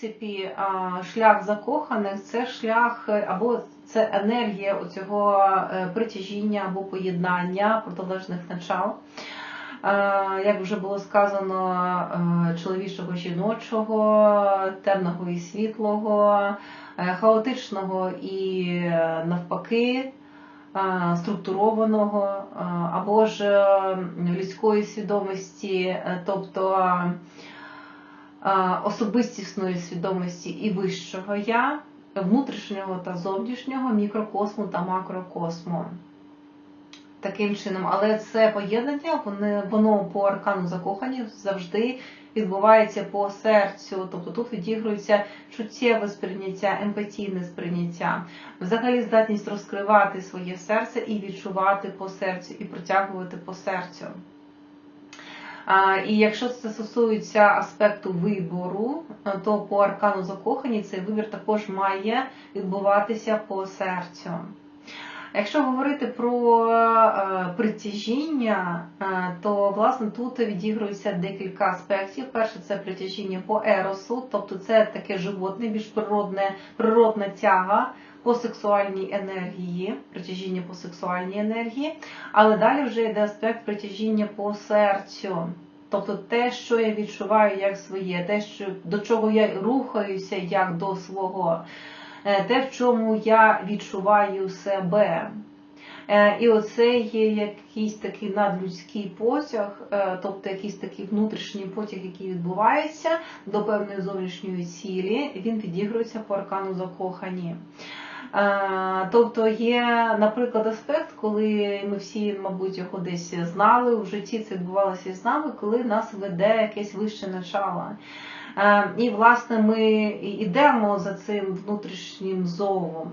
принципі, шлях закоханих це шлях е, або це енергія оцього е, притяжіння або поєднання протилежних начал. Е, Як вже було сказано, чоловічого жіночого, темного і світлого, хаотичного і навпаки, структурованого, або ж людської свідомості, тобто особистісної свідомості і вищого я, внутрішнього та зовнішнього, мікрокосму та макрокосму. Таким чином, але це поєднання, воно, по аркану закохані завжди відбувається по серцю, тобто тут відігрується чуттєве сприйняття, емпатійне сприйняття, взагалі здатність розкривати своє серце і відчувати по серцю, і притягувати по серцю. І якщо це стосується аспекту вибору, е, то по аркану закохані цей вибір також має відбуватися по серцю. Якщо говорити про е, притяжіння, е, то власне тут відігрується декілька аспектів. Перше це притяжіння по еросу, тобто це таке животне, більш природне, природна тяга по сексуальній енергії, притяжіння по сексуальній енергії, але далі вже йде аспект притяжіння по серцю. Тобто те, що я відчуваю як своє, те, що до чого я рухаюся як до свого, те, в чому я відчуваю себе. Е, І оце є якийсь такий надлюдський потяг, е, тобто якийсь такий внутрішній потяг, який відбувається до певної зовнішньої цілі, він відігрується по аркану закохані. Е, Тобто є, наприклад, аспект, коли ми всі, мабуть, його десь знали в житті, це відбувалося з нами, коли нас веде якесь вище начало. Е, І, власне, ми йдемо за цим внутрішнім зовом.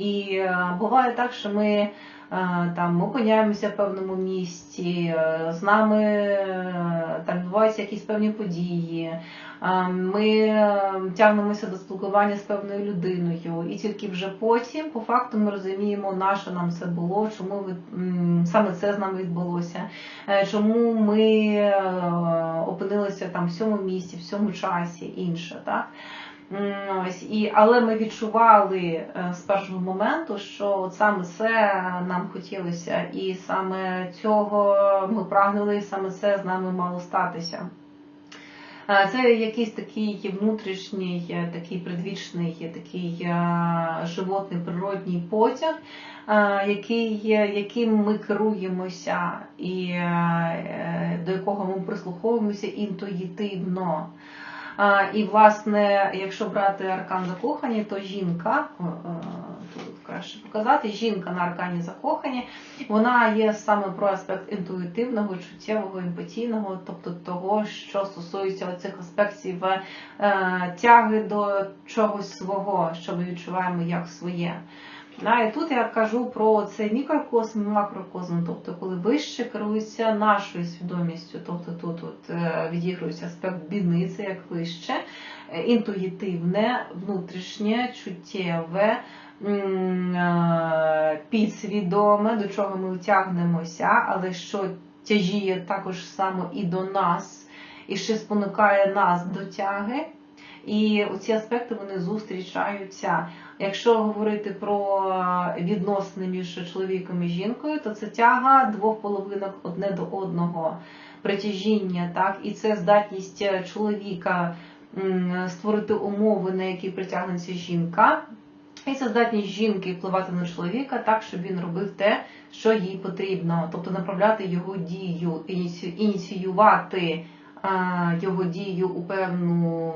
І е, буває так, що ми е, там опиняємося в певному місці, е, з нами там відбуваються якісь певні події. Ми тягнемося до спілкування з певною людиною, і тільки вже потім, по факту, ми розуміємо, на що нам це було, чому саме це з нами відбулося, чому ми опинилися там в цьому місці, в цьому часі, інше, так? М, і але ми відчували е, з першого моменту, що от саме це нам хотілося, і саме цього ми прагнули, і саме це з нами мало статися. Е, Це якийсь такий внутрішній, е, такий предвічний, такий животний природній потяг, який, яким ми керуємося, і до якого ми прислуховуємося інтуїтивно. І, власне, якщо брати аркан закохані, то жінка, е, е, тут краще показати, жінка на аркані закохані, вона є саме про аспект інтуїтивного, чуттєвого, емпатійного, тобто того, що стосується цих аспектів е, тяги до чогось свого, що ми відчуваємо як своє. Да, і тут я кажу про цей мікрокосм, макрокосм, тобто коли вище керується нашою свідомістю, тобто тут от, е, відігрується аспект бідниці як вище, е, інтуїтивне, внутрішнє, чуттєве, е, підсвідоме, до чого ми втягнемося, але що тяжіє також само і до нас, і ще спонукає нас до тяги. І ці аспекти вони зустрічаються. Якщо говорити про відносини між чоловіком і жінкою, то це тяга двох половинок одне до одного, притяжіння, так, і це здатність чоловіка створити умови, на які притягнеться жінка. І це здатність жінки впливати на чоловіка так, щоб він робив те, що їй потрібно, тобто направляти його дію, ініці- ініціювати його дію у певну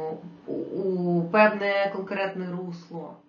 у певне конкретне русло.